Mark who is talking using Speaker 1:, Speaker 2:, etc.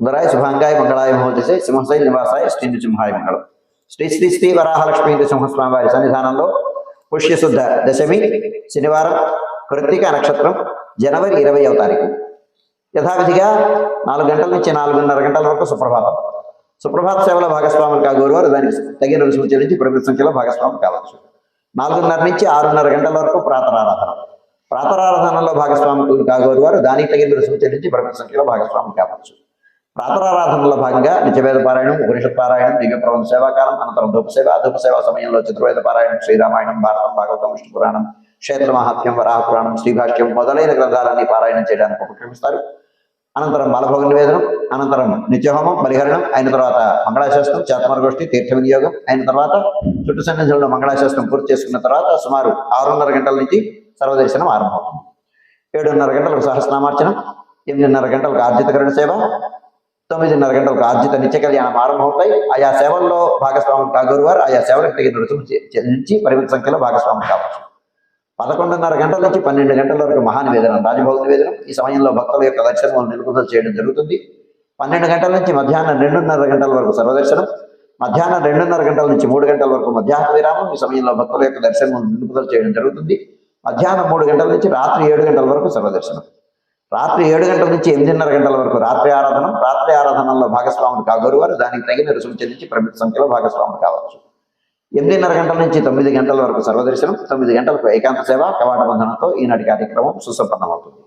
Speaker 1: సుందరాయ శుభాంగాయ మంగళాయ మహోదశే సింహశైల నివాసాయ శ్రీ సింహాయ మంగళం. శ్రీ శ్రీ శ్రీ వరాహలక్ష్మీ సింహస్వామి వారి సన్నిధానంలో పుష్యశుద్ధ దశమి శనివారం కృత్తిక నక్షత్రం జనవరి ఇరవైవ తారీఖు. యథావిధిగా నాలుగు గంటల నుంచి నాలుగున్నర గంటల వరకు సుప్రభాతం. సుప్రభాత సేవల భాగస్వాములు కాగోరువారు దానికి తగిన రుసుము చెల్లించి ప్రభుత్వ సంఖ్యలో భాగస్వాములు కావచ్చు. నాలుగున్నర నుంచి ఆరున్నర గంటల వరకు ప్రాతరారాధన. ప్రాతరారాధనలో భాగస్వాములు కాగోరువారు దానికి తగిన రుసుము చెల్లించి ప్రభుత్వ సంఖ్యలో భాగస్వాములు కావచ్చు. ప్రాతరారాధనలో భాగంగా నిత్యవేద పారాయణం ఉపనిషత్ పారాయణం దివ్య ప్రబంధ సేవాకాలం అనంతరం ధూపసేవ ధూపసేవ సమయంలో చతుర్వేద పారాయణం శ్రీరామాయణం భారతం భాగవతం విష్ణు పురాణం క్షేత్ర మహాత్మ్యం వరాహ పురాణం శ్రీభాష్యం మొదలైన గ్రంథాలన్నీ పారాయణం చేయడానికి ఉపక్రమిస్తారు. అనంతరం బాలభోగ నివేదనం అనంతరం నిత్యహోమం బలిహరణం అయిన తర్వాత మంగళాశాస్త్రం చేతమరగోష్ఠి తీర్థ వినియోగం అయిన తర్వాత చుట్టు సన్నిధిలో మంగళాశాస్త్రం పూర్తి చేసుకున్న తర్వాత సుమారు ఆరున్నర గంటల నుంచి సర్వదర్శనం ఆరంభమవుతుంది. ఏడున్నర గంటలకు సహస్రనామార్చనం ఎనిమిదిన్నర గంటలకు ఆర్జితకరణ సేవ తొమ్మిదిన్నర గంటలకు ఆర్జిత నిత్య కళ్యాణం ఆరంభమవుతాయి. ఆయా సేవల్లో భాగస్వాములు కాగోరు వారు ఆయా సేవలకు తగిన రుసుము చెల్లించి పరిమిత సంఖ్యలో భాగస్వాములు కావచ్చు. పదకొండున్నర గంటల నుంచి పన్నెండు గంటల వరకు మహానివేదనం రాజభోగ నివేదనం. ఈ సమయంలో భక్తుల యొక్క దర్శనం నిలుపుదల చేయడం జరుగుతుంది. పన్నెండు గంటల నుంచి మధ్యాహ్నం రెండున్నర గంటల వరకు సర్వదర్శనం. మధ్యాహ్నం రెండున్నర గంటల నుంచి మూడు గంటల వరకు మధ్యాహ్న విరామం. ఈ సమయంలో భక్తుల యొక్క దర్శనం నిలుపుదల చేయడం జరుగుతుంది. మధ్యాహ్నం మూడు గంటల నుంచి రాత్రి ఏడు గంటల వరకు సర్వదర్శనం. రాత్రి ఏడు గంటల నుంచి ఎనిమిదిన్నర గంటల వరకు రాత్రి ఆరాధన రాత్రి ఆరాధనలో భాగస్వాములు కాగోరు వారు దానికి తగిన రుసుము చెల్లించి పరిమిత సంఖ్యలో భాగస్వాములు కావచ్చు. ఎనిమిదిన్నర గంటల నుంచి తొమ్మిది గంటల వరకు సర్వదర్శనం తొమ్మిది గంటలకు ఏకాంత సేవ కవాట బంధనంతో ఈనాటి కార్యక్రమం సుసంపన్నమవుతుంది.